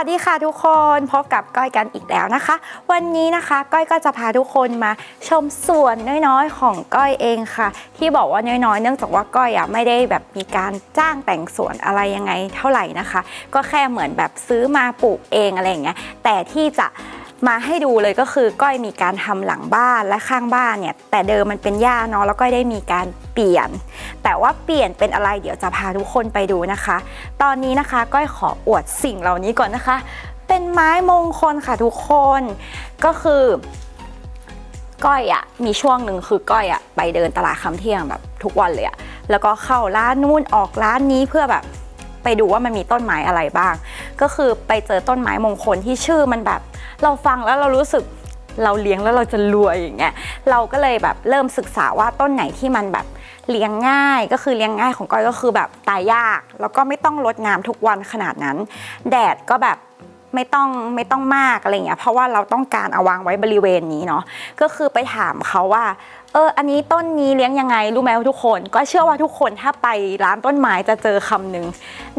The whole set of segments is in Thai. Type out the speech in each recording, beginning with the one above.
วัสดีค่ะทุกคนพบกับก้อยกันอีกแล้วนะคะ วันนี้นะคะก้อยก็จะพาทุกคนมาชมสวนน้อยๆของก้อยเองค่ะ ที่บอกว่าน้อยๆ เนื่องจากว่าก้อยอะไม่ได้แบบมีการจ้างแต่งสวนอะไรยังไงเท่าไหร่นะคะ ก็แค่เหมือนแบบซื้อมาปลูกเองอะไรอย่างเงี้ยแต่ที่จะมาให้ดูเลยก็คือก้อยมีการทำหลังบ้านและข้างบ้านเนี่ยแต่เดิมมันเป็นหญ้าเนาะแล้วก็ได้มีการ ปลี่ยน แต่ว่าเปลี่ยนเป็นอะไรเดี๋ยวจะพาทุกคนไปดูนะคะ ตอนนี้นะคะก้อยขออวดสิ่งเหล่านี้ก่อนนะคะ เป็นไม้มงคลค่ะทุกคนก็คือก้อยอะมีช่วงหนึ่งคือก้อยอะไปเดินตลาดคำเที่ยงแบบทุกวันเลยอะแล้วก็เข้าร้านนู่นออกร้านนี้เพื่อแบบ ไปดูว่ามันมีต้นไม้อะไรบ้าง ก็คือไปเจอต้นไม้มงคลที่ชื่อมันแบบ เราฟังแล้วเรารู้สึกเราเลี้ยงแล้วเราจะรวยอย่างเงี้ยเราก็เลยแบบเริ่มศึกษาว่าต้นไหนที่มันแบบ เลี้ยงง่ายก็คือเลี้ยงง่ายของก้อยก็คือแบบตายยาก แล้วก็ไม่ต้องลดน้ำทุกวันขนาดนั้น แดดก็แบบ ไม่ต้องไม่ต้องมากอะไรเงี้ยเพราะว่าเราต้องการเอาวางไว้บริเวณนี้เนาะก็คือไปถามเขาว่าเอออันนี้ต้นนี้เลี้ยงยังไงรู้ไหมทุกคน ก็เชื่อว่าทุกคนถ้าไปร้านต้นไม้จะเจอคำหนึ่ง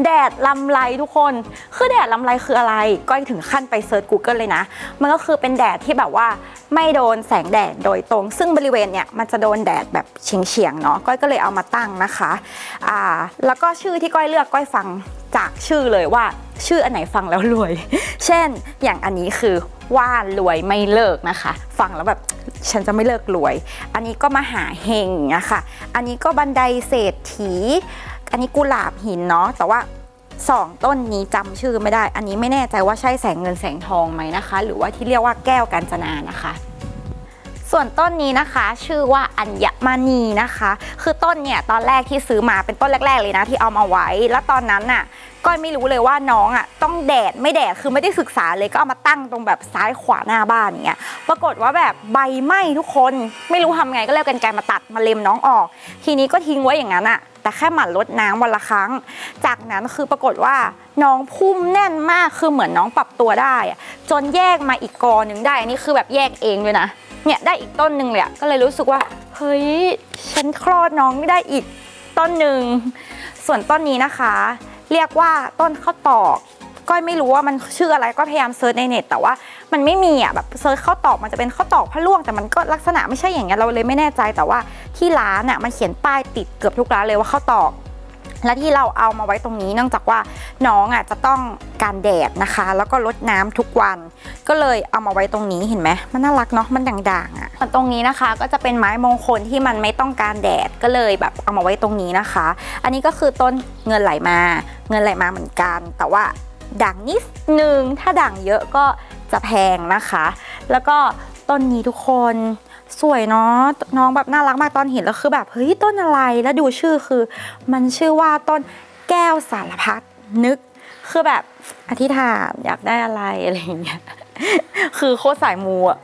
แดดลำไรทุกคนคือแดดลำไรคืออะไรก้อยถึงขั้นไปเซิร์ช Google เลยนะ มันก็คือเป็นแดดที่แบบว่าไม่โดนแสงแดดโดยตรง ซึ่งบริเวณเนี่ยมันจะโดนแดดแบบเฉียงๆเนาะก้อยก็เลยเอามาตั้งนะคะอ่าแล้วก็ชื่อที่ก้อยเลือกก้อยฟังจากชื่อเลยว่า ชื่ออันไหนฟังแล้วรวย เช่น อย่างอันนี้คือว่ารวยไม่เลิกนะคะ ฟังแล้วแบบฉันจะไม่เลิกรวย อันนี้ก็มหาเฮงนะคะ อันนี้ก็บันไดเศรษฐี อันนี้กุหลาบหินเนาะ แต่ว่าสองต้นนี้จำชื่อไม่ได้ อันนี้ไม่แน่ใจว่าใช่แสงเงินแสงทองไหมนะคะ หรือว่าที่เรียกว่าแก้วกัญจนานะคะ ส่วนต้นนี้นะคะ ชื่อว่าอัญมณีนะคะ คือต้นเนี่ยตอนแรกที่ซื้อมาเป็นต้นแรก ๆ เลยนะที่เอามาไว้ แล้วตอนนั้นน่ะก้อยไม่รู้เลยว่าน้องอะต้องแดดไม่แดดคือไม่ได้ศึกษาเลยก็เอามาตั้งตรงแบบซ้ายขวาหน้าบ้านอย่างเงี้ยปรากฏว่าแบบใบไหม้ทุกคนไม่รู้ทำไงก็เลยเอากันไกรมาตัดมาเล็มน้องออก ทีนี้ก็ทิ้งไว้อย่างนั้นอะแต่แค่หมั่นรดน้ำวันละครั้ง จากนั้นคือปรากฏว่าน้องพุ่มแน่นมากคือเหมือนน้องปรับตัวได้ จนแยกมาอีกกอหนึ่งได้อันนี้คือแบบแยกเองเลยนะ เนี่ยได้อีกต้นหนึ่งเลยอะก็เลยรู้สึกว่า เฮ้ย ฉันคลอดน้องได้อีกต้นหนึ่ง ส่วนต้นนี้นะคะ เรียกว่าต้นข้าวตอกก้อยไม่รู้ว่ามันชื่ออะไรก็พยายามเซิร์ชในเน็ตแต่ว่ามันไม่มีอะแบบเซิร์ชข้าวตอกมันจะเป็นข้าวตอกพะล่วงแต่มันก็ลักษณะไม่ใช่อย่างเงี้ยเราเลยไม่แน่ใจแต่ว่าที่ร้านอะมันเขียนป้ายติดเกือบทุกร้านเลยว่าข้าวตอก และที่เราเอามาไว้ตรงนี้เนื่องจากว่าน้องอะจะต้องการแดดนะคะ แล้วก็ลดน้ำทุกวัน ก็เลยเอามาไว้ตรงนี้เห็นไหมมันน่ารักเนาะมันด่างๆอะ่ะส่วนตรงนี้นะคะ ก็จะเป็นไม้มงคลที่มันไม่ต้องการแดดก็เลยแบบเอามาไว้ตรงนี้นะคะ อันนี้ก็คือต้นเงินไหลมา เงินไหลมาเหมือนกัน แต่ว่าด่างนิดนึงถ้าด่างเยอะก็จะแพงนะคะ แล้วก็ต้นนี้ทุกคน สวยเนาะน้องแบบน่ารักมากตอนเห็นแล้วคือแบบเฮ้ยต้นอะไรแล้วดูชื่อคือ มันชื่อว่าต้นแก้วสารพัดนึก คือแบบอธิษฐานอยากได้อะไรอะไรอย่างเงี้ยคือโคตรสายมูอะ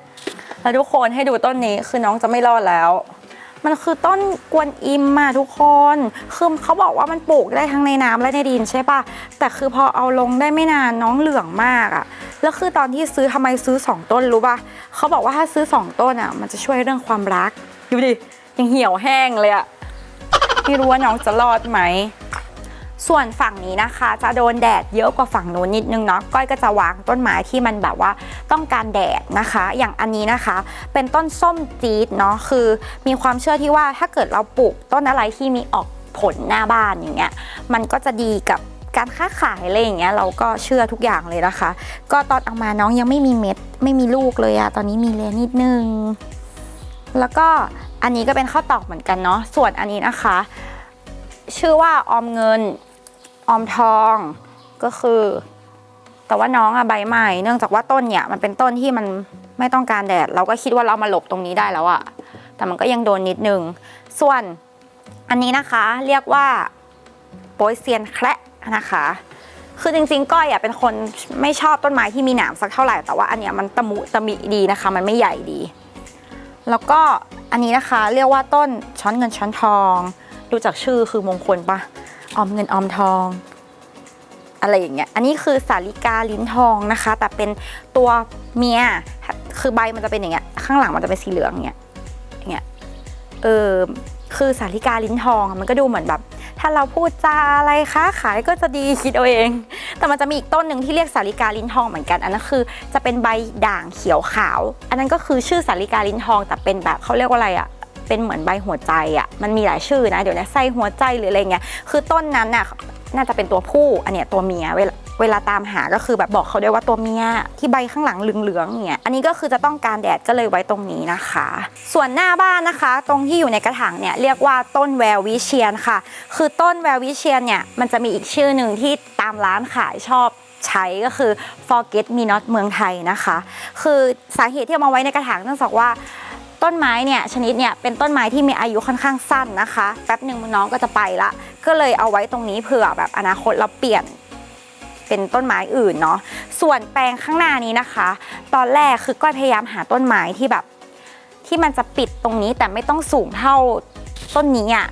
แล้วทุกคนให้ดูต้นนี้คือน้องจะไม่รอดแล้ว มันคือต้นกวนอิมมาทุกคนคือเขาบอกว่ามันปลูกได้ทั้งในน้ำและในดินใช่ปะแต่คือพอเอาลงได้ไม่นานน้องเหลืองมากอะแล้วคือตอนที่ซื้อทำไมซื้อสองต้นรู้ปะเขาบอกว่าถ้าซื้อสองต้นอะมันจะช่วยเรื่องความรักดูดิยังเหี่ยวแห้งเลยอะไม่รู้ว่าน้องจะรอดไหม ส่วนฝั่งนี้นะคะ จะโดนแดดเยอะกว่าฝั่งนู้นนิดนึงเนาะก้อยก็จะวางต้นไม้ที่มันแบบว่าต้องการแดดนะคะ อย่างอันนี้นะคะ เป็นต้นส้มจี๊ดเนาะคือมีความเชื่อที่ว่าถ้าเกิดเราปลูกต้นอะไรที่มีออกผลหน้าบ้านอย่างเงี้ยมันก็จะดีกับการค้าขายอะไรอย่างเงี้ยเราก็เชื่อทุกอย่างเลยนะคะ ก็ตอนเอามาน้องยังไม่มีเม็ดไม่มีลูกเลยอะตอนนี้มีเลนิดนึง แล้วก็อันนี้ก็เป็นข้าวตอกเหมือนกันเนาะส่วนอันนี้นะคะ ชื่อว่าออมเงิน ออมทองก็คือ แต่ว่าน้องอะใบใหม่ เนื่องจากว่าต้นเนี่ยมันเป็นต้นที่มันไม่ต้องการแดด เราก็คิดว่าเรามาหลบตรงนี้ได้แล้วอะแต่มันก็ยังโดนนิดนึง ส่วนอันนี้นะคะเรียกว่าโปยเซียนแคระนะคะ คือจริงๆ ก้อยอะเป็นคนไม่ชอบต้นไม้ที่มีหนามสักเท่าไหร่ แต่ว่าอันเนี้ยมันตะมุตะมิดีนะคะ มันไม่ใหญ่ดี แล้วก็อันนี้นะคะเรียกว่าต้นช้อนเงินช้อนทอง ดูจากชื่อคือมงคลปะ ออมเงินออมทอง อะไรอย่างเงี้ย อันนี้คือสาลิกาลิ้นทองนะคะ แต่เป็นตัวเมีย คือใบมันจะเป็นอย่างเงี้ย ข้างหลังมันจะเป็นสีเหลืองอย่างเงี้ยอย่างเงี้ย เออ คือสาลิกาลิ้นทอง มันก็ดูเหมือนแบบถ้าถ้าเราพูดจาอะไรค้าขายก็จะดีคิดเอาเอง แต่มันจะมีอีกต้นหนึ่งที่เรียกสาลิกาลิ้นทองเหมือนกัน อันนั้นคือจะเป็นใบด่างเขียวขาว อันนั้นก็คือชื่อสาลิกาลิ้นทอง แต่เป็นแบบเขาเรียกว่าอะไรอะ เป็นเหมือนใบหัวใจอะมันมีหลายชื่อนะเดี๋ยวนะไส้หัวใจหรืออะไรเงี้ยคือต้นนั้นน่ะน่าจะเป็นตัวผู้อันเนี้ยตัวเมียเวลาเวลาตามหาก็คือแบบบอกเขาด้วยว่าตัวเมียที่ใบข้างหลังเหลืองๆเงี้ยอันนี้ก็คือจะต้องการแดดก็เลยไว้ตรงนี้นะคะ ส่วนหน้าบ้านนะคะ ตรงที่อยู่ในกระถางเนี่ยเรียกว่าต้นแวววิเชียนค่ะ คือต้นแวววิเชียนเนี่ยมันจะมีอีกชื่อหนึ่งที่ตามร้านขายชอบใช้ก็คือ forget me not เมืองไทยนะคะ คือสาเหตุที่เอามาไว้ในกระถางเนื่องจากว่า ต้นไม้เนี่ยชนิดเนี่ยเป็นต้นไม้ที่มีอายุค่อนข้างสั้นนะคะแป๊บหนึ่งน้องก็จะไปละ ก็เลยเอาไว้ตรงนี้เผื่อแบบอนาคตเราเปลี่ยนเป็นต้นไม้อื่นเนาะส่วนแปลงข้างหน้านี้นะคะ ตอนแรกคือก้อยพยายามหาต้นไม้ที่แบบ ที่มันจะปิดตรงนี้แต่ไม่ต้องสูงเท่าต้นนี้อะ่ะ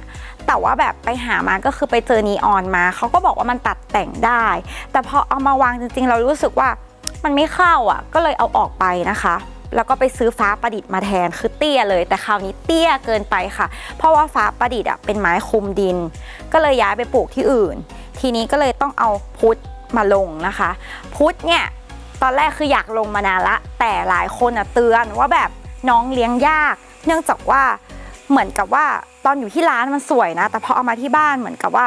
แต่ว่าแบบไปหามาก็คือไปเจอนีออนมาเขาก็บอกว่ามันตัดแต่งได้ แต่พอเอามาวางจริงๆ เรารู้สึกว่ามันไม่เข้าอะ ก็เลยเอาออกไปนะคะ แล้วก็ไปซื้อฟ้าประดิษฐ์มาแทนคือเตี้ยเลย แต่คราวนี้เตี้ยเกินไปค่ะ เพราะว่าฟ้าประดิษฐ์อะเป็นไม้คุมดิน ก็เลยย้ายไปปลูกที่อื่น ทีนี้ก็เลยต้องเอาพุทธมาลงนะคะ พุทธเนี่ยตอนแรกคืออยากลงมานานละ แต่หลายคนอะเตือนว่าแบบน้องเลี้ยงยาก เนื่องจากว่าเหมือนกับว่าตอนอยู่ที่ร้านมันสวยนะ แต่พอเอามาที่บ้านเหมือนกับว่า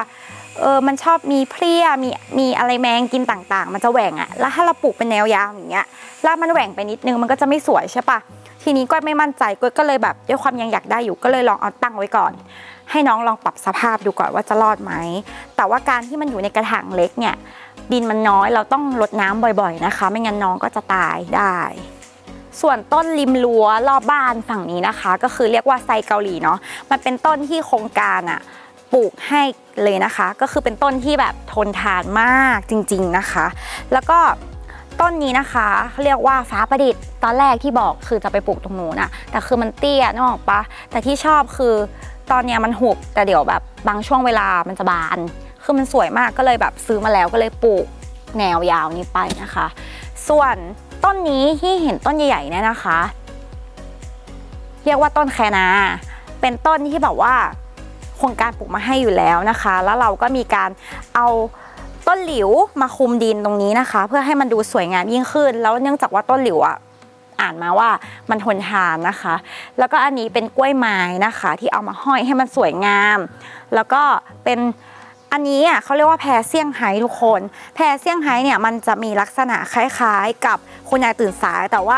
เออมันชอบมีเพลี้ยมีมีอะไรแมงกินต่างๆ มันจะแหว่งอะแล้วถ้าเราปลูกเป็นแนวยาวอย่างเงี้ยรากมันแหว่งไปนิดนึงมันก็จะไม่สวยใช่ปะทีนี้ก้อยไม่มั่นใจก้อยก็เลยแบบด้วยความยังอยากได้อยู่ก็เลยลองเอาตั้งไว้ก่อน ให้น้องลองปรับสภาพดูก่อนว่าจะรอดไหมแต่ว่าการที่มันอยู่ในกระถางเล็กเนี่ยดินมันน้อยเราต้องรดน้ำบ่อยๆนะคะ ไม่งั้นน้องก็จะตายได้ ส่วนต้นริมรั้วรอบบ้านฝั่งนี้นะคะ ก็คือเรียกว่าไซเกาหลีเนาะมันเป็นต้นที่โครงการอะ ปลูกให้เลยนะคะ ก็คือเป็นต้นที่แบบทนทานมากจริง ๆนะคะ แล้วก็ต้นนี้นะคะเขาเรียกว่าฟ้าประดิษฐ์ตอนแรกที่บอกคือจะไปปลูกตรงนู้นอะแต่คือมันเตี้ยนึกออกปะแต่ที่ชอบคือตอนเนี้ยมันหุบแต่เดี๋ยวแบบบางช่วงเวลามันจะบาน คือมันสวยมากก็เลยแบบซื้อมาแล้วก็เลยปลูกแนวยาวนี้ไปนะคะ ส่วนต้นนี้ที่เห็นต้นใหญ่ๆเนี่ยนะคะ เรียกว่าต้นแคนา เป็นต้นที่แบบว่า โครงการปลูกมาให้อยู่แล้วนะคะ แล้วเราก็มีการเอาต้นหลิวมาคุมดินตรงนี้นะคะ เพื่อให้มันดูสวยงามยิ่งขึ้น แล้วเนื่องจากว่าต้นหลิวอะอ่านมาว่ามันทนทานนะคะ แล้วก็อันนี้เป็นกล้วยไม้นะคะ ที่เอามาห้อยให้มันสวยงาม แล้วก็เป็นอันนี้อะเขาเรียกว่าแพรเซี่ยงไฮ้ทุกคน แพรเซี่ยงไฮ้เนี่ยมันจะมีลักษณะคล้ายๆ กับคุณยายตื่นสายแต่ว่า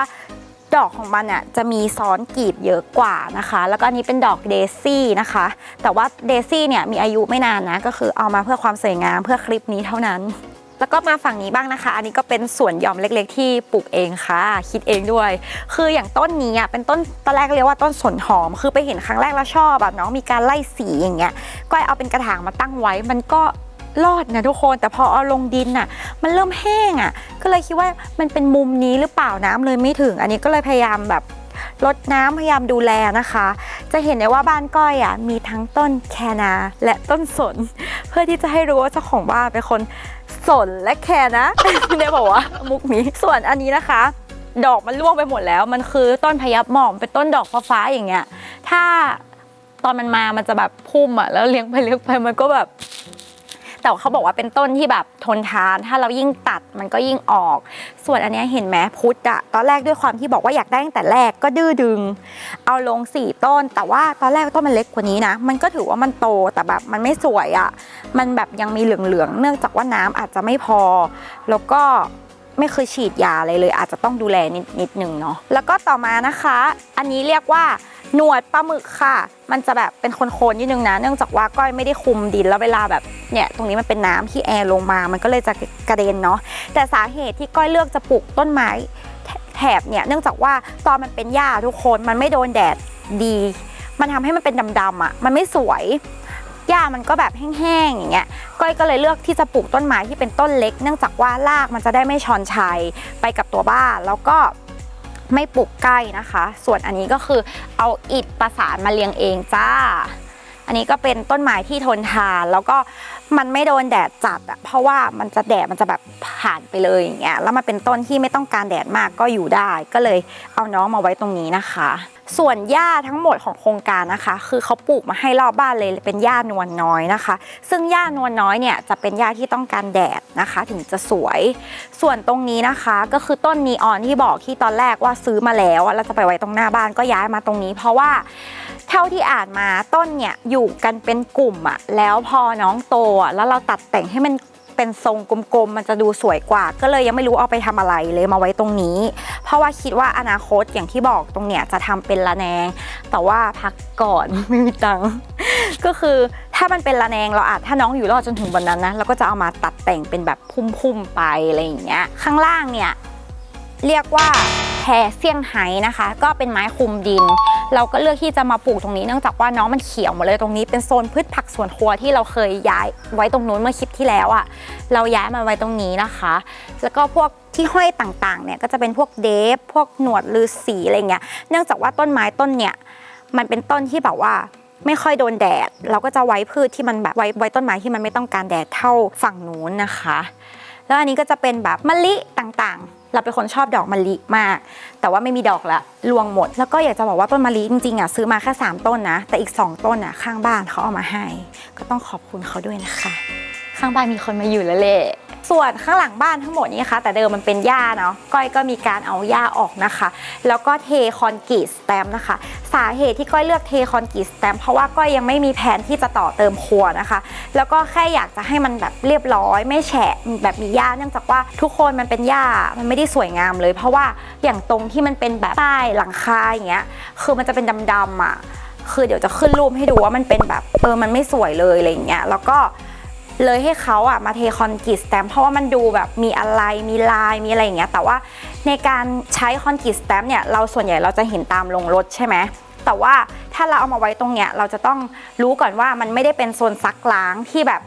ดอกของมันเนี่ยจะมีซ้อนกีบเยอะกว่านะคะ แล้วก็อันนี้เป็นดอกเดซี่นะคะ แต่ว่าเดซี่เนี่ยมีอายุไม่นานนะ ก็คือเอามาเพื่อความสวยงามเพื่อคลิปนี้เท่านั้น แล้วก็มาฝั่งนี้บ้างนะคะ อันนี้ก็เป็นสวนหย่อมเล็ก ๆ ที่ปลูกเองค่ะ คิดเองด้วย คืออย่างต้นนี้อะเป็นต้นตอนแรกเรียกว่าต้นสนหอม คือไปเห็นครั้งแรกแล้วชอบแบบน้องมีการไล่สีอย่างเงี้ยก็เอาเป็นกระถางมาตั้งไว้มันก็ รอดนะทุกคนแต่พอเอาลงดินน่ะ มันเริ่มแห้งอะ ก็เลยคิดว่ามันเป็นมุมนี้หรือเปล่าน้ำเลยไม่ถึง อันนี้ก็เลยพยายามแบบลดน้ำพยายามดูแลนะคะ จะเห็นได้ว่าบ้านก้อยอะมีทั้งต้นแคนาและต้นสน เพื่อที่จะให้รู้ว่าเจ้าของบ้านเป็นคนสนและแครนะเนี่ยบอกว่ามุกนี้ส่วนอันนี้นะคะ ดอกมันร่วงไปหมดแล้ว มันคือต้นพยับหมอมเป็นต้นดอกฟ้าๆอย่างเงี้ย ถ้าตอนมันมามันจะแบบพุ่มอะแล้วเลี้ยงไปเลี้ยงไปมันก็แบบ แต่เขาบอกว่าเป็นต้นที่แบบทนทาน ถ้าเรายิ่งตัดมันก็ยิ่งออก ส่วนอันเนี้ยเห็นไหมพุทธอะตอนแรกด้วยความที่บอกว่าอยากได้ตั้งแต่แรกก็ดื้อดึง เอาลงสี่ต้น แต่ว่าตอนแรกต้นมันเล็กกว่านี้นะ มันก็ถือว่ามันโตแต่แบบมันไม่สวยอะมันแบบยังมีเหลืองๆเนื่องจากว่าน้ำอาจจะไม่พอ แล้วก็ไม่เคยฉีดยาอะไรเลย อาจจะต้องดูแลนิดนิดนึงเนาะแล้วก็ต่อมานะคะ อันนี้เรียกว่า หนวดปลาหมึกค่ะ มันจะแบบเป็นโคนๆนิดนึงนะ เนื่องจากว่าก้อยไม่ได้คุมดินแล้วเวลาแบบเนี่ยตรงนี้มันเป็นน้ำที่แอร์ลงมา มันก็เลยจะกระเด็นเนาะ แต่สาเหตุที่ก้อยเลือกจะปลูกต้นไม้แถบเนี่ย เนื่องจากว่าตอนมันเป็นหญ้าทุกคน มันไม่โดนแดดดี มันทำให้มันเป็นดำๆอะ มันไม่สวยหญ้ามันก็แบบแห้งๆอย่างเงี้ย ก้อยก็เลยเลือกที่จะปลูกต้นไม้ที่เป็นต้นเล็ก เนื่องจากว่ารากมันจะได้ไม่ชอนชัยไปกับตัวบ้าน แล้วก็ ไม่ปลูกใกล้นะคะ ส่วนอันนี้ก็คือเอาอิฐประสานมาเลี้ยงเองจ้า อันนี้ก็เป็นต้นไม้ที่ทนทานแล้วก็มันไม่โดนแดดจัดอะเพราะว่ามันจะแดดมันจะแบบผ่านไปเลยอย่างเงี้ยแล้วมันเป็นต้นที่ไม่ต้องการแดดมากก็อยู่ได้ ก็เลยเอาน้องมาไว้ตรงนี้นะคะ ส่วนหญ้าทั้งหมดของโครงการนะคะ คือเขาปลูกมาให้รอบบ้านเลยเป็นหญ้านวลน้อยนะคะ ซึ่งหญ้านวลน้อยเนี่ยจะเป็นหญ้าที่ต้องการแดดนะคะ ถึงจะสวย ส่วนตรงนี้นะคะก็คือต้นนีออนที่บอกที่ตอนแรกว่าซื้อมาแล้วแล้วจะไปไว้ตรงหน้าบ้านก็ย้ายมาตรงนี้ เพราะว่าเท่าที่อ่านมาต้นเนี่ยอยู่กันเป็นกลุ่มอะแล้วพอน้องโตอะแล้วเราตัดแต่งให้มัน เป็นทรงกลมๆ มันจะดูสวยกว่า ก็เลยยังไม่รู้เอาไปทำอะไรเลยมาไว้ตรงนี้ เพราะว่าคิดว่าอนาคตอย่างที่บอกตรงเนี้ยจะทำเป็นระแนง แต่ว่าพักก่อนไม่มีตังค์ก็คือถ้ามันเป็นระแนงเราอาจถ้าน้องอยู่รอดจนถึงวันนั้นนะเราก็จะเอามาตัดแต่งเป็นแบบพุ่มๆไปอะไรอย่างเงี้ยข้างล่างเนี่ยเรียกว่า รเซี่ยงไฮ้นะคะ ก็เป็นไม้คุมดิน เราก็เลือกที่จะมาปลูกตรงนี้เนื่องจากว่าน้องมันเขียวหมดเลยตรงนี้เป็นโซนพืชผักสวนครัวที่เราเคยย้ายไว้ตรงนู้นเมื่อคลิปที่แล้วอะ่ะเราย้ายมาไว้ตรงนี้นะคะ แล้วก็พวกที่ห้อยต่างๆเนี่ยก็จะเป็นพวกเดฟพวกหนวดลือสีอะไรเงี้ยเนื่องจากว่าต้นไม้ต้นเนี่ยมันเป็นต้นที่แบบว่าไม่ค่อยโดนแดด เราก็จะไว้พืชที่มันแบบไว้ไว้ต้นไม้ที่มันไม่ต้องการแดดเท่าฝั่งนู้นนะคะ แล้วอันนี้ก็จะเป็นแบบมะลิต่างๆ เราเป็นคนชอบดอกมะลิมาก แต่ว่าไม่มีดอกละลวงหมด แล้วก็อยากจะบอกว่าต้นมะลิจริงๆอะซื้อมาแค่3ต้นนะ แต่อีก 2 ต้นอะข้างบ้านเขาเอามาให้ ก็ต้องขอบคุณเขาด้วยนะคะ ข้างบ้านมีคนมาอยู่แล้วแหละ ส่วนข้างหลังบ้านทั้งหมดนี้นะคะแต่เดิมมันเป็นหญ้าเนาะก้อยก็มีการเอาหญ้าออกนะคะ แล้วก็เทคอนกรีตสแตมนะคะ สาเหตุที่ก้อยเลือกเทคอนกรีตสแตมเพราะว่าก้อยยังไม่มีแผนที่จะต่อเติมครัวนะคะ แล้วก็แค่อยากจะให้มันแบบเรียบร้อย ไม่แฉะแบบมีหญ้าเนื่องจากว่าทุกคนมันเป็นหญ้ามันไม่ได้สวยงามเลย เพราะว่าอย่างตรงที่มันเป็นแบบใต้หลังคาอย่างเงี้ยคือมันจะเป็นดำๆอะคือเดี๋ยวจะขึ้นรูปให้ดูว่ามันเป็นแบบเออมันไม่สวยเลยอะไรอย่างเงี้ยแล้วก็ เลยให้เขาอะมาเทคอนกรีตสแตมเพราะว่ามันดูแบบมีอะไรมีลายมีอะไรอย่างเงี้ยแต่ว่าในการใช้คอนกรีตสแตมเนี่ยเราส่วนใหญ่เราจะเห็นตามลงรถใช่ไหมแต่ว่าถ้าเราเอามาไว้ตรงเนี้ยเราจะต้องรู้ก่อนว่ามันไม่ได้เป็นโซนซักล้างที่แบบ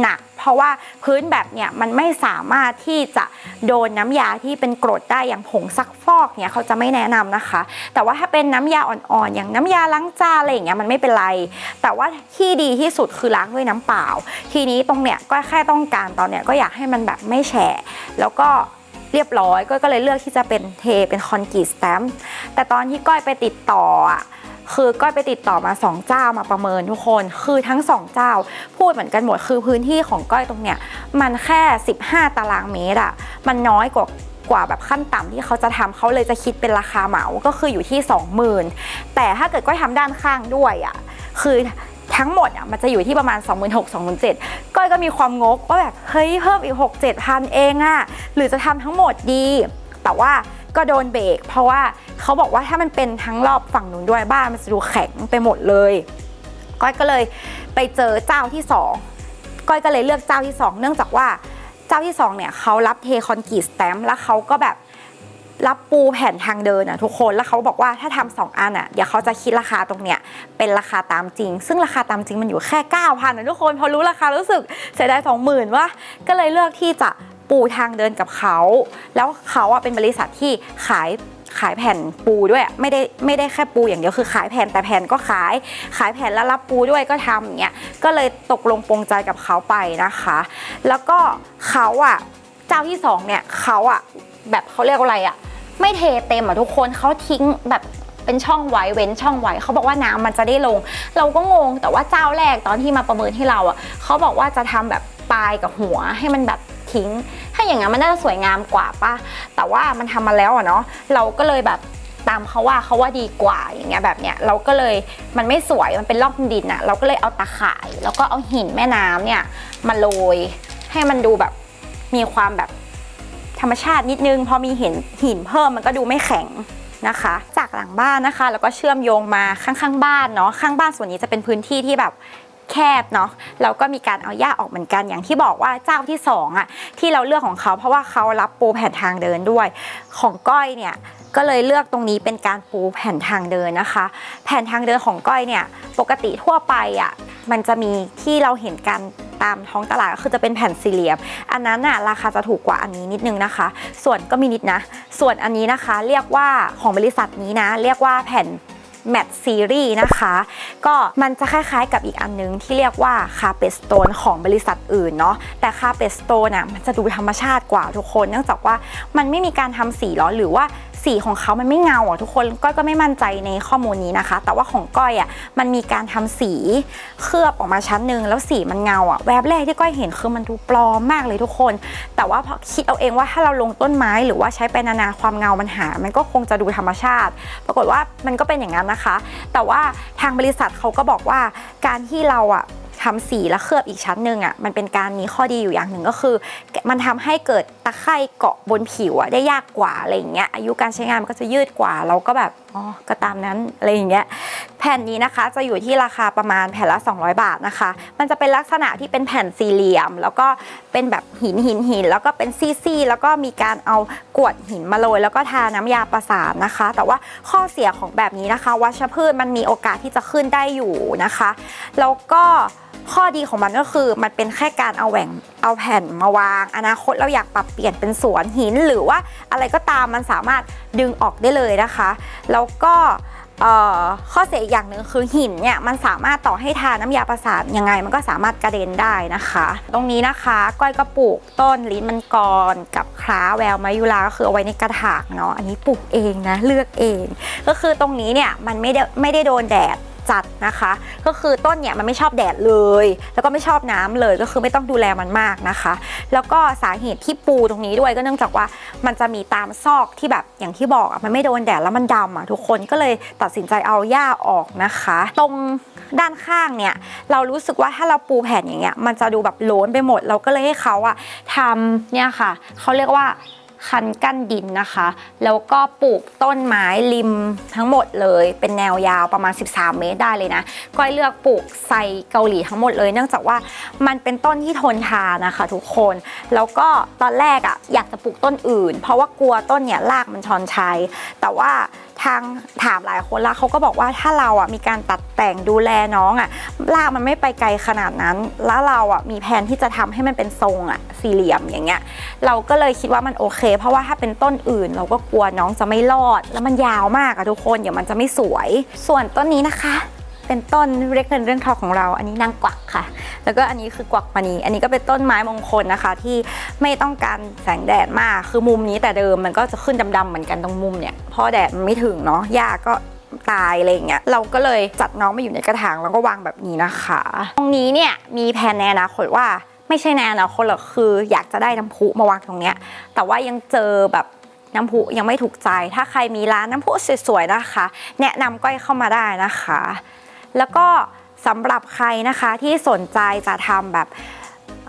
หนัก เพราะว่าพื้นแบบเนี้ยมันไม่สามารถที่จะโดนน้ำยาที่เป็นกรดได้อย่างผงซักฟอกเนี่ยเขาจะไม่แนะนำนะคะ แต่ว่าถ้าเป็นน้ำยาอ่อนๆ อย่างน้ำยาล้างจานอะไรอย่างเงี้ยมันไม่เป็นไร แต่ว่าที่ดีที่สุดคือล้างด้วยน้ำเปล่า ทีนี้ตรงเนี้ยก็แค่ต้องการตอนเนี้ยก็อยากให้มันแบบไม่แฉะแล้วก็เรียบร้อยก็ก็เลยเลือกที่จะเป็นเทเป็นคอนกรีตสแตมป์แต่ตอนที่ก้อยไปติดต่ออะ คือก้อยไปติดต่อมาสองเจ้ามาประเมินทุกคน คือทั้งสองเจ้า พูดเหมือนกันหมดคือพื้นที่ของก้อยตรงเนี้ยมันแค่ 15 ตารางเมตรอะมันน้อยกว่ากว่าแบบขั้นต่ำที่เขาจะทำเขาเลยจะคิดเป็นราคาเหมาก็คืออยู่ที่ 20,000 แต่ถ้าเกิดก้อยทำด้านข้างด้วยอะคือทั้งหมดอะมันจะอยู่ที่ประมาณ 26,000 2 7 0 0ก้อยก็มีความงกว่าแบบเฮ้ยเพิ่มอีก 6 7พันเองอะหรือจะทำทั้งหมดดี แต่ว่า ก็โดนเบรกเพราะว่าเขาบอกว่าถ้ามันเป็นทั้งรอบฝั่งนู้นด้วยบ้านมันจะดูแข็งไปหมดเลยก้อยก็เลยไปเจอเจ้าที่สองก้อยก็เลยเลือกเจ้าที่สองเนื่องจากว่าเจ้าที่สองเนี่ยเขารับเทคอนกรีตสแตม์แล้วเขาก็แบบรับปูแผ่นทางเดินอะทุกคนแล้วเขาบอกว่าถ้าทำสองอันอะเดี๋ยวเขาจะคิดราคาตรงเนี้ยเป็นราคาตามจริง ซึ่งราคาตามจริงมันอยู่แค่9,000นะทุกคนพอรู้ราคารู้สึกเสียดายสองหมื่นว่าก็เลยเลือกที่จะ ปูทางเดินกับเขา แล้วเขาอะเป็นบริษัทที่ขายขายแผ่นปูด้วยไม่ได้ไม่ได้แค่ปูอย่างเดียวคือขายแผ่นแต่แผ่นก็ขาย ขายแผ่นแล้วรับปูด้วยก็ทำอย่างเงี้ยก็เลยตกลงปรงใจกับเขาไปนะคะ แล้วก็เขาอะเจ้าที่สองเนี่ยเขาอะแบบเขาเรียกว่าอะไรอะไม่เทเต็มอะทุกคนเขาทิ้งแบบเป็นช่องไว้เว้นช่องไว้เขาบอกว่าน้ำมันจะได้ลง เราก็งงแต่ว่าเจ้าแรกตอนที่มาประเมินให้เราอะเขาบอกว่าจะทำแบบปลายกับหัวให้มันแบบ ทิ้ง ถ้าอย่างนั้นมันน่าจะสวยงามกว่าป่ะ แต่ว่ามันทำมาแล้วอะเนาะ เราก็เลยแบบตามเขาว่าเขาว่าดีกว่าอย่างเงี้ยแบบเนี้ยเราก็เลยมันไม่สวยมันเป็นร่องดินอะเราก็เลยเอาตะข่าย แล้วก็เอาหินแม่น้ำเนี่ยมาโรยให้มันดูแบบมีความแบบธรรมชาตินิดนึง พอมีหินหินเพิ่มมันก็ดูไม่แข็งนะคะ จากหลังบ้านนะคะ แล้วก็เชื่อมโยงมาข้างๆบ้านเนาะข้างบ้านส่วนนี้จะเป็นพื้นที่ที่แบบ แคบเนาะแล้วก็มีการเอาหญ้าออกเหมือนกันอย่างที่บอกว่าเจ้าที่สองอะที่เราเลือกของเขาเพราะว่าเขารับปูแผ่นทางเดินด้วย ของก้อยเนี่ยก็เลยเลือกตรงนี้เป็นการปูแผ่นทางเดินนะคะ แผ่นทางเดินของก้อยเนี่ยปกติทั่วไปอะมันจะมีที่เราเห็นกันตามท้องตลาดก็คือจะเป็นแผ่นสี่เหลี่ยม อันนั้นน่ะราคาจะถูกกว่าอันนี้นิดนึงนะคะ ส่วนก็มีนิดนะ ส่วนอันนี้นะคะเรียกว่าของบริษัทนี้นะ เรียกว่าแผ่น แมตซีรีส์นะคะ ก็มันจะคล้ายๆกับอีกอันนึงที่เรียกว่าคาเปสโตนของบริษัทอื่นเนาะแต่คาเปสโตนอะมันจะดูธรรมชาติกว่าทุกคน เนื่องจากว่ามันไม่มีการทำสีหรอหรือว่า สีของเขามันไม่เงาอะทุกคนก้อยก็ไม่มั่นใจในข้อมูลนี้นะคะ แต่ว่าของก้อยอะมันมีการทำสีเคลือบออกมาชั้นหนึ่งแล้วสีมันเงาอะแวบแรกที่ก้อยเห็นคือมันดูปลอมมากเลยทุกคน แต่ว่าพอคิดเอาเองว่าถ้าเราลงต้นไม้หรือว่าใช้ไปนานๆความเงามันหา มันก็คงจะดูธรรมชาติ ปรากฏว่ามันก็เป็นอย่างนั้นนะคะ แต่ว่าทางบริษัทเขาก็บอกว่าการที่เราอะ ทำสีและเคลือบอีกชั้นหนึ่งอะมันเป็นการมีข้อดีอยู่อย่างหนึ่งก็คือ มันทำให้เกิดตะไคร่เกาะบนผิวอะได้ยากกว่าอะไรอย่างเงี้ยอายุการใช้งานมันก็จะยืดกว่าเราก็แบบอ๋อก็ตามนั้นอะไรอย่างเงี้ยแผ่นนี้นะคะจะอยู่ที่ราคาประมาณแผ่นละ 200 บาทนะคะ มันจะเป็นลักษณะที่เป็นแผ่นสี่เหลี่ยม แล้วก็เป็นแบบหินหินหินแล้วก็เป็นซี่ๆแล้วก็มีการเอากวดหินมาโรยแล้วก็ทาน้ำยาประสานนะคะ แต่ว่าข้อเสียของแบบนี้นะคะ วัชพืชมันมีโอกาสที่จะขึ้นได้อยู่นะคะ แล้วก็ ข้อดีของมันก็คือมันเป็นแค่การเอาแหว่งเอาแผ่นมาวาง อนาคตเราอยากปรับเปลี่ยนเป็นสวนหินหรือว่าอะไรก็ตามมันสามารถดึงออกได้เลยนะคะ แล้วก็ข้อเสียอีกอย่างหนึ่งคือหินเนี่ยมันสามารถต่อให้ทาน้ำยาประสานยังไงมันก็สามารถกระเด็นได้นะคะ ตรงนี้นะคะก้อยก็ปลูกต้นลิ้นมังกรกับคล้าแววมายุราก็คือเอาไว้ในกระถางเนาะอันนี้ปลูกเองนะเลือกเอง ก็คือตรงนี้เนี่ยมันไม่ได้ไม่ได้โดนแดด จัดนะคะ ก็คือต้นเนี่ยมันไม่ชอบแดดเลย แล้วก็ไม่ชอบน้ำเลยก็คือไม่ต้องดูแลมันมากนะคะ แล้วก็สาเหตุที่ปูตรงนี้ด้วยก็เนื่องจากว่ามันจะมีตามซอกที่แบบอย่างที่บอกอะมันไม่โดนแดดแล้วมันดำอะทุกคนก็เลยตัดสินใจเอาหญ้าออกนะคะ ตรงด้านข้างเนี่ยเรารู้สึกว่าถ้าเราปูแผ่นอย่างเงี้ยมันจะดูแบบโล้นไปหมด เราก็เลยให้เขาอะทำเนี่ยค่ะเขาเรียกว่า คันกั้นดินนะคะ แล้วก็ปลูกต้นไม้ริมทั้งหมดเลย เป็นแนวยาวประมาณ 13 เมตรได้เลยนะ ก้อยเลือกปลูกไซเกาหลีทั้งหมดเลย เนื่องจากว่ามันเป็นต้นที่ทนทานนะคะ ทุกคน แล้วก็ตอนแรกอะ่ะอยากจะปลูกต้นอื่น เพราะว่ากลัวต้นเนี่ยรากมันชอนชัย แต่ว่าทางถามหลายคนแล้วเขาก็บอกว่าถ้าเราอะมีการตัดแต่งดูแลน้องอะรากมันไม่ไปไกลขนาดนั้น แล้วเราอะมีแผนที่จะทำให้มันเป็นทรงอะสี่เหลี่ยมอย่างเงี้ย เราก็เลยคิดว่ามันโอเคเพราะว่าถ้าเป็นต้นอื่น เราก็กลัวน้องจะไม่รอด แล้วมันยาวมากอะทุกคนเดี๋ยวมันจะไม่สวย ส่วนต้นนี้นะคะ เป็นต้นเรียกเงินเรื่องทองของเรา อันนี้นางกวักค่ะ แล้วก็อันนี้คือกวักมณีอันนี้ก็เป็นต้นไม้มงคลนะคะ ที่ไม่ต้องการแสงแดดมากคือมุมนี้แต่เดิมมันก็จะขึ้นดำๆเหมือนกันตรงมุมเนี่ยเพราะแดดมันไม่ถึงเนาะหญ้าก็ตายอะไรเงี้ยเราก็เลยจัดน้องมาอยู่ในกระถางแล้วก็วางแบบนี้นะคะ ตรงนี้เนี่ยมีแผนในอนาคตว่า ไม่ใช่ในอนาคตหรอกคือ อยากจะได้น้ำพุมาวางตรงเนี้ยแต่ว่ายังเจอแบบน้ำพุยังไม่ถูกใจ ถ้าใครมีร้านน้ำพุสวยๆนะคะ แนะนำก้อยเข้ามาได้นะคะ แล้วก็สำหรับใครนะคะที่สนใจจะทำแบบ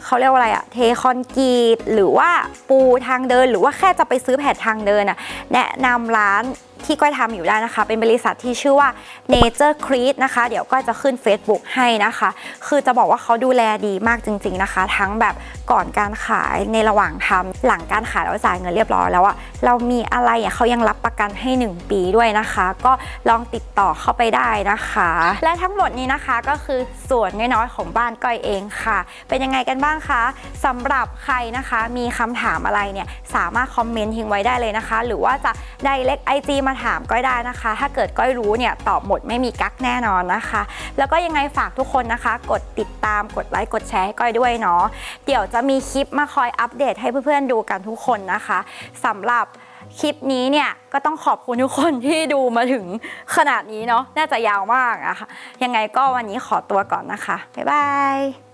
เขาเรียกว่าอะไรอะเทคอนกรีตหรือว่าปูทางเดิน หรือว่าแค่จะไปซื้อแผ่นทางเดินอะแนะนำร้านที่ก้อยทำอยู่ได้นะคะ เป็นบริษัทที่ชื่อว่า Nature c r e e นะคะ เดี๋ยวก้อยจะขึ้น Facebook ให้นะคะ คือจะบอกว่าเขาดูแลดีมากจริง ๆนะคะ ทั้งแบบก่อนการขายในระหว่างทำหลังการขายแล้วจ่ายเงินเรียบร้อยแล้วอะเรามีอะไรเขายังรับประกันให้ 1 ปีด้วยนะคะ ก็ลองติดต่อเข้าไปได้นะคะ และทั้งหมดนี้นะคะก็คือส่วนน้อยๆของบ้านก้อยเองค่ะ เป็นยังไงกันบ้างคะสำหรับใครนะคะมีคำถามอะไรเนี่ยสามารถคอมเมนต์ทิ้งไว้ได้เลยนะคะ หรือว่าจะไดเล็กไอจีมาถามก้อยได้นะคะ ถ้าเกิดก้อยรู้เนี่ยตอบหมดไม่มีกักแน่นอนนะคะ แล้วก็ยังไงฝากทุกคนนะคะ กดติดตามกดไลค์กดแชร์ให้ก้อยด้วยเนาะเดี๋ยวจะมีคลิปมาคอยอัปเดตให้เพื่อนๆดูกันทุกคนนะคะสำหรับคลิปนี้เนี่ยก็ต้องขอบคุณทุกคนที่ดูมาถึงขนาดนี้เนาะน่าจะยาวมากอะค่ะยังไงก็วันนี้ขอตัวก่อนนะคะบ๊ายบาย